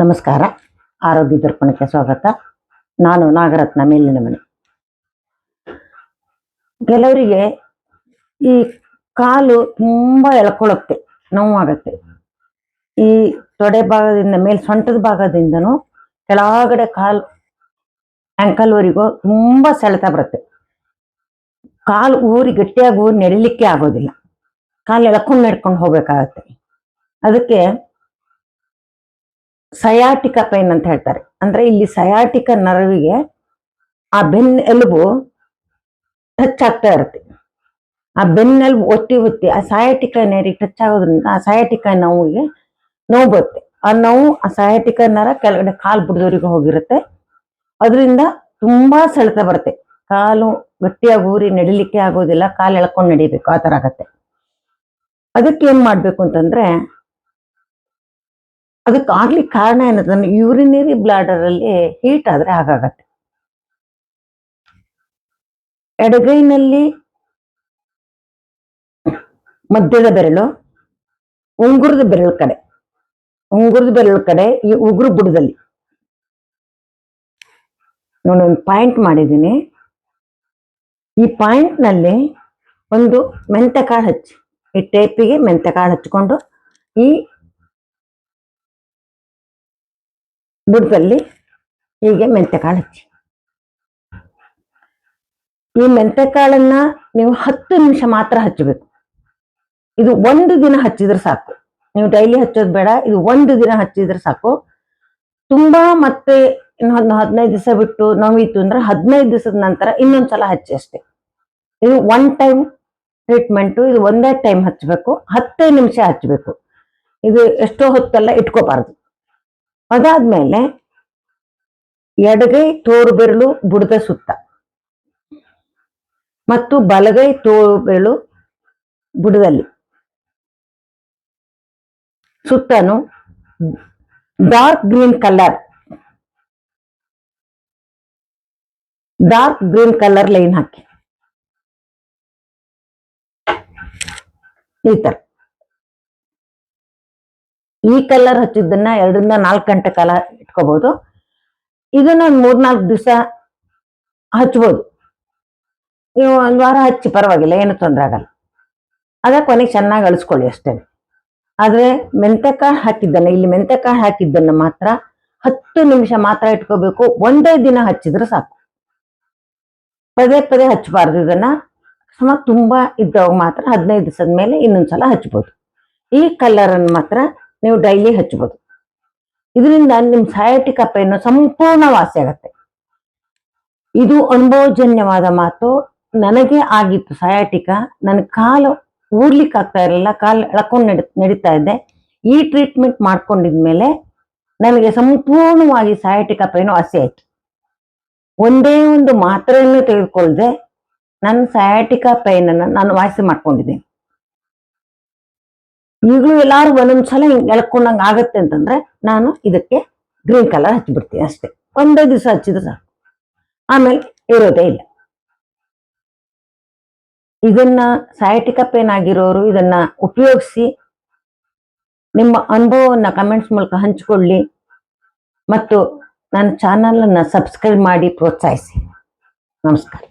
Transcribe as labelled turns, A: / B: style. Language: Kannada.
A: ನಮಸ್ಕಾರ. ಆರೋಗ್ಯ ದರ್ಪಣಕ್ಕೆ ಸ್ವಾಗತ. ನಾನು ನಾಗರತ್ನ ಮೇಲಿನ ಮನೆ. ಕೆಲವರಿಗೆ ಈ ಕಾಲು ತುಂಬಾ ಎಳ್ಕೊಳ್ಳುತ್ತೆ ನೋವಾಗತ್ತೆ. ಈ ತೊಡೆ ಭಾಗದಿಂದ ಮೇಲ್ ಸೊಂಟದ ಭಾಗದಿಂದನೂ ಕೆಳಗಡೆ ಕಾಲು ಆಂಕಲ್ವರೆಗೂ ತುಂಬಾ ಸೆಳೆತ ಬರುತ್ತೆ. ಕಾಲು ಊರಿ ಗಟ್ಟಿಯಾಗಿ ಊರಿ ನಡಿಲಿಕ್ಕೆ ಆಗೋದಿಲ್ಲ. ಕಾಲು ಎಳ್ಕೊಂಡು ನಡ್ಕೊಂಡು ಹೋಗ್ಬೇಕಾಗತ್ತೆ. ಅದಕ್ಕೆ ಸಯಾಟಿಕ ಪೈನ್ ಅಂತ ಹೇಳ್ತಾರೆ. ಅಂದ್ರೆ ಇಲ್ಲಿ ಸಯಾಟಿಕ ನರವಿಗೆ ಆ ಬೆನ್ನ ಎಲುಬು ಟಚ್ ಆಗ್ತಾ ಇರುತ್ತೆ. ಆ ಬೆನ್ನೆಲುಬು ಒತ್ತಿ ಒತ್ತಿ ಆ ಸಯಾಟಿಕ ನೇರಿಗೆ ಟಚ್ ಆಗೋದ್ರಿಂದ ಆ ಸಯಾಟಿಕ ನೋವಿಗೆ ನೋವು ಬರುತ್ತೆ. ಆ ನೋವು ಆ ಸಯಾಟಿಕ ನರ ಕೆಳಗಡೆ ಕಾಲು ಬಿಡಿದವರಿಗೆ ಹೋಗಿರುತ್ತೆ. ಅದರಿಂದ ತುಂಬಾ ಸೆಳೆತ ಬರುತ್ತೆ. ಕಾಲು ಗಟ್ಟಿಯಾಗಿ ಊರಿ ನಡಿಲಿಕ್ಕೆ ಆಗೋದಿಲ್ಲ ಕಾಲು ಎಳ್ಕೊಂಡು ನಡಿಬೇಕು ಆ ಥರ ಆಗತ್ತೆ. ಅದಕ್ಕೆ ಏನ್ ಮಾಡ್ಬೇಕು ಅಂತಂದ್ರೆ, ಅದಕ್ಕೆ ಆಗ್ಲಿಕ್ಕೆ ಕಾರಣ ಏನಂತಂದ್ರೆ ಯೂರಿನರಿ ಬ್ಲಾಡರ್ ಅಲ್ಲಿ ಹೀಟ್ ಆದ್ರೆ ಹಾಗಾಗತ್ತೆ. ಎಡಗೈನಲ್ಲಿ ಮಧ್ಯದ ಬೆರಳು, ಉಂಗುರದ ಬೆರಳು ಕಡೆ, ಉಂಗುರದ ಬೆರಳು ಕಡೆ, ಈ ಉಗುರು ಬುಡದಲ್ಲಿ. ನಾನು ಒಂದು ಪಾಯಿಂಟ್ ಮಾಡಿದ್ದೀನಿ. ಈ ಪಾಯಿಂಟ್ನಲ್ಲಿ ಒಂದು ಮೆಂತೆಕಾಳು ಹಚ್ಚಿ. ಈ ಟೇಪಿಗೆ ಮೆಂತೆಕಾಳು ಹಚ್ಕೊಂಡು ಈ ಬುಡದಲ್ಲಿ ಹೀಗೆ ಮೆಂತೆಕಾಳು ಹಚ್ಚಿ. ಈ ಮೆಂತೆ ಕಾಳನ್ನ ನೀವು ಹತ್ತು ನಿಮಿಷ ಮಾತ್ರ ಹಚ್ಚಬೇಕು. ಇದು ಒಂದು ದಿನ ಹಚ್ಚಿದ್ರೆ ಸಾಕು. ನೀವು ಡೈಲಿ ಹಚ್ಚೋದು ಬೇಡ, ಇದು ಒಂದು ದಿನ ಹಚ್ಚಿದ್ರೆ ಸಾಕು. ತುಂಬಾ ಮತ್ತೆ ಇನ್ನು ಒಂದು ಹದಿನೈದು ದಿವಸ ಬಿಟ್ಟು ನೋವಿತ್ತು ಅಂದ್ರೆ ಹದಿನೈದು ದಿವಸದ ನಂತರ ಇನ್ನೊಂದ್ಸಲ ಹಚ್ಚಿ ಅಷ್ಟೇ. ಇದು ಒನ್ ಟೈಮ್ ಟ್ರೀಟ್ಮೆಂಟು ಇದು ಒಂದೇ ಟೈಮ್ ಹಚ್ಚಬೇಕು ಹತ್ತೇ ನಿಮಿಷ ಹಚ್ಚಬೇಕು ಇದು ಎಷ್ಟೋ ಹೊತ್ತೆಲ್ಲ ಇಟ್ಕೋಬಾರ್ದು. ಅದಾದ್ಮೇಲೆ ಎಡಗೈ ತೋರು ಬೆರಳು ಬುಡದ ಸುತ್ತ ಮತ್ತು ಬಲಗೈ ತೋರು ಬೆರಳು ಬುಡದಲ್ಲಿ. ಸುತ್ತನು dark green colour dark green colour line ಹಾಕಿ. ಈ ತರ. ಈ ಕಲರ್ ಹಚ್ಚಿದ್ದನ್ನ ಎರಡರಿಂದ ನಾಲ್ಕು ಗಂಟೆ ಕಾಲ ಇಟ್ಕೋಬಹುದು ಇದನ್ನ ಒಂದು ಮೂರ್ನಾಲ್ಕು ದಿವಸ ಹಚ್ಬೋದು. ನೀವು ಒಂದ್ ವಾರ ಹಚ್ಚಿ ಪರವಾಗಿಲ್ಲ, ಏನು ತೊಂದರೆ ಆಗಲ್ಲ. ಅದ ಕೊನೆಗೆ ಚೆನ್ನಾಗಿ ಅಳಿಸ್ಕೊಳ್ಳಿ ಅಷ್ಟೇ. ಆದ್ರೆ ಮೆಂತೆಕಾಯಿ ಹಾಕಿದ್ದನ್ನ, ಇಲ್ಲಿ ಮೆಂತೆಕಾಯಿ ಹಾಕಿದ್ದನ್ನ ಮಾತ್ರ ಹತ್ತು ನಿಮಿಷ ಮಾತ್ರ ಇಟ್ಕೋಬೇಕು. ಒಂದೇ ದಿನ ಹಚ್ಚಿದ್ರೆ ಸಾಕು. ಪದೇ ಪದೇ ಹಚ್ಚಬಾರ್ದು ಇದನ್ನ. ಸುಮಾರು ತುಂಬ ಇದ್ದವಾಗ ಮಾತ್ರ ಹದಿನೈದು ದಿವಸದ ಮೇಲೆ ಇನ್ನೊಂದ್ಸಲ ಹಚ್ಬೋದು. ಈ ಕಲ್ಲರನ್ನು ಮಾತ್ರ ನೀವು ಡೈಲಿ ಹಚ್ಬೋದು. ಇದರಿಂದ ನಿಮ್ಮ ಸಯಾಟಿಕ ಪೈನು ಸಂಪೂರ್ಣ ವಾಸಿ ಆಗತ್ತೆ. ಇದು ಅನುಭವಜನ್ಯವಾದ ಮಾತು. ನನಗೆ ಆಗಿತ್ತು ಸಯಾಟಿಕ ನನ್ನ ಕಾಲು ಊರ್ಲಿಕ್ಕೆ ಆಗ್ತಾ ಇರಲಿಲ್ಲ. ಕಾಲು ಎಳ್ಕೊಂಡು ನಡಿ, ನಡೀತಾ ಇದ್ದೆ ಈ ಟ್ರೀಟ್ಮೆಂಟ್ ಮಾಡ್ಕೊಂಡಿದ್ಮೇಲೆ ನನಗೆ ಸಂಪೂರ್ಣವಾಗಿ ಸಯಾಟಿಕ ಪೈನು ವಾಸಿ ಆಯ್ತು. ಒಂದೇ ಒಂದು ಮಾತ್ರೆಯನ್ನು ತೆಗೆದುಕೊಳ್ಳದೆ ನನ್ನ ಸಯಾಟಿಕ ಪೈನ್ ಅನ್ನ ನಾನು ವಾಸಿ ಮಾಡ್ಕೊಂಡಿದ್ದೀನಿ. ಈಗಲೂ ಎಲ್ಲಾರು ಒಂದೊಂದ್ಸಲ ಹಿಂಗ್ ಎಳ್ಕೊಂಡಂಗ ಆಗತ್ತೆ ಅಂತಂದ್ರೆ ನಾನು ಇದಕ್ಕೆ ಗ್ರೀನ್ ಕಲರ್ ಹಚ್ಚಿಬಿಡ್ತೀನಿ ಅಷ್ಟೇ. ಒಂದೇ ದಿವಸ ಹಚ್ಚಿದ್ರೆ ಸಾಕು. ಆಮೇಲೆ ಇರೋದೇ ಇಲ್ಲ. ಇದನ್ನ ಸಯಾಟಿಕ ಪೇನ್ ಆಗಿರೋರು ಇದನ್ನ ಉಪಯೋಗಿಸಿ ನಿಮ್ಮ ಅನುಭವವನ್ನ ಕಮೆಂಟ್ಸ್ ಮೂಲಕ ಹಂಚಿಕೊಳ್ಳಿ. ಮತ್ತು ನನ್ನ ಚಾನಲ್ ಅನ್ನ ಸಬ್ಸ್ಕ್ರೈಬ್ ಮಾಡಿ, ಪ್ರೋತ್ಸಾಹಿಸಿ. ನಮಸ್ಕಾರ.